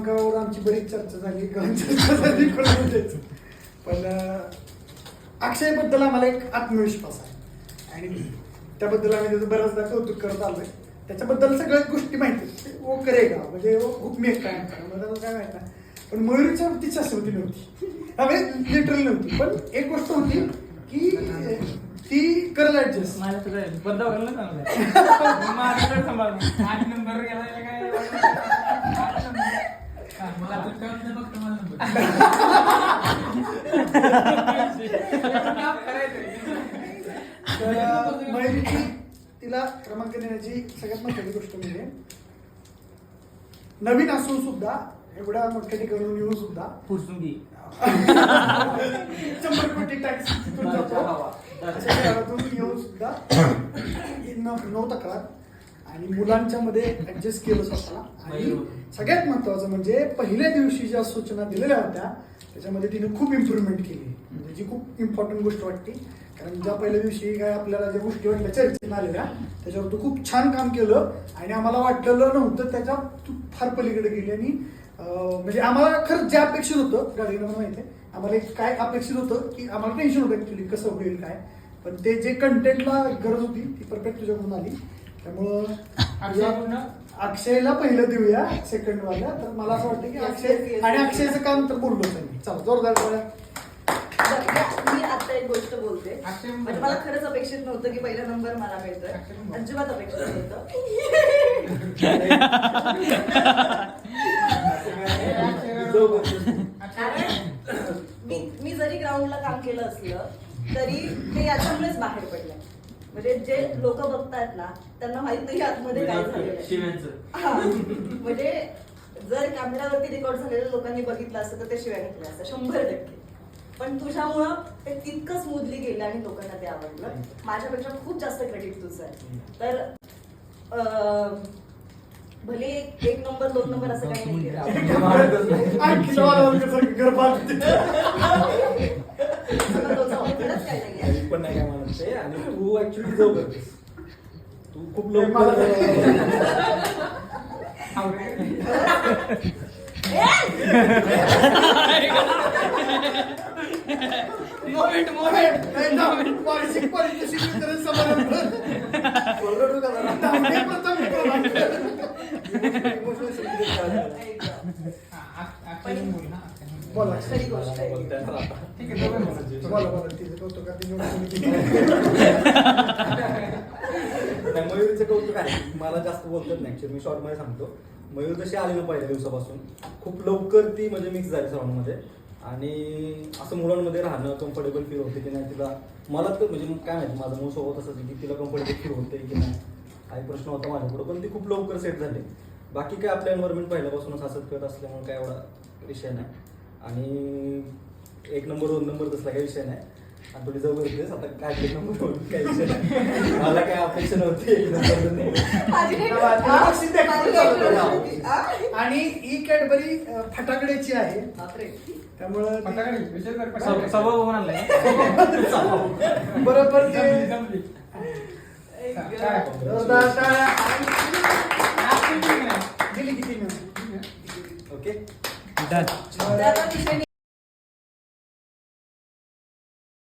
गावावर आमची बरीच चर्चा झाली. चर्चा झाली पण अक्षयबद्दल आम्हाला एक आत्मविश्वास आहे. आणि त्याबद्दल आम्ही त्याचं बऱ्याचदा कौतुक करत आलोय. त्याच्याबद्दल सगळ्या गोष्टी माहिती आहेत. वो करेगा म्हणजे वो खूप मी काय म्हणतात काय माहिती नाही. पण मयुरीच्या ती अशी नव्हती. त्यामुळे लिटरल नव्हती. पण एक गोष्ट होती की अं, ती करेल ऍडजस्ट माझ्या तुझं बंद वगैरे चांगलं माझ्याकडे सांभाळ आठ नंबर गेला काय आठ नंबर. हा, मला आता कळत नाही फक्त मला नंबर करायचं तर मयुरीची तिला क्रमांक देण्याची सगळ्यात महत्वाची गोष्ट म्हणजे नवीन असून सुद्धा एवढ्या मोठ्या ठिकाणून येऊन सुद्धा. फुसुंगी शंभर कोटी टॅक्स अशा शहरातून येऊन सुद्धा न- नऊ तक्रार. आणि मुलांच्या मध्ये ऍडजस्ट केलं स्वतःला आणि सगळ्यात महत्वाचं म्हणजे पहिल्या दिवशी ज्या सूचना दिलेल्या होत्या त्याच्यामध्ये तिने खूप इम्प्रुव्हमेंट केली. म्हणजे जी खूप इम्पॉर्टंट गोष्ट वाटते कारण ज्या पहिल्या दिवशी काय आपल्याला ज्या गोष्टी वाटल्या चर्चेत आलेल्या त्याच्यावर तू खूप छान काम केलं आणि आम्हाला वाटलेलं नव्हतं त्याच्यात तू फार पलीकडे गेली आणि म्हणजे आम्हाला खरंच जे अपेक्षित होतं गाडीला मला माहिती आहे आम्हाला एक काय अपेक्षित होतं की आम्हाला टेन्शन होतं ऍक्च्युली कसं होईल काय. पण ते जे कंटेंटला गरज होती ती परफेक्ट तुझ्याकडून आली. त्यामुळं अक्षयला पहिलं देऊया सेकंड वाल्या तर मला असं वाटतं की अक्षय आणि अक्षयचं काम तर बोललो त्यांनी चला जोरदार. मी आता एक गोष्ट बोलते. म्हणजे मला खरंच अपेक्षित नव्हतं की पहिला नंबर मला मिळतोय. अजिबात अपेक्षित नव्हतं. कारण मी मी जरी ग्राउंडला काम केलं असलं तरी ते याच्यामुळेच बाहेर पडलं. म्हणजे जे लोक बघतात ना त्यांना माहीत नाही आतमध्ये काय झालेलं आहे. हा. म्हणजे जर कॅमेरावरती रेकॉर्ड झालेलं लोकांनी बघितलं असतं तर ते शिवाय घेतलं असतं शंभर टक्के. पण तुझ्यामुळं ते तितकं स्मूथली गेलं आणि लोकांना ते आवडलं. माझ्यापेक्षा खूप जास्त क्रेडिट तुझं आहे. तर अं, भले एक एक नंबर दोन नंबर असं काही नाही ऍक्च्युली जाऊ करतेस तू खूप नाही, मला जास्त बोलतात नाही. ऍक्च्युली मी शॉर्टमध्ये सांगतो. मयूर तशी आली ना पहिल्या दिवसापासून खूप लवकर ती म्हणजे मिक्स झाली साऊंडमध्ये आणि असं मुलांमध्ये राहणं कम्फर्टेबल फील होते की नाही तिला. मला तर म्हणजे काय माहिती माझं मूळ सोबत असं की तिला कम्फर्टेबल फील होते की नाही. काही प्रश्न होता माझ्याकडं पण ती खूप लवकर सेट झाली. बाकी काय आपल्या एन्व्हायरमेंट पहिल्यापासूनच असंच करत असल्यामुळे काय एवढा विषय नाही. आणि एक नंबर दोन नंबर तसला काही विषय नाही. थोडी जवळ येतेस आता नंबर काही नाही. मला काय अपेक्षा नव्हती एक नंबर? आणि ही कॅडबरी फटाकड्याची आहे. त्यामुळं फटाकडे सभा आणलाय बरोबर. दिली किती ओके.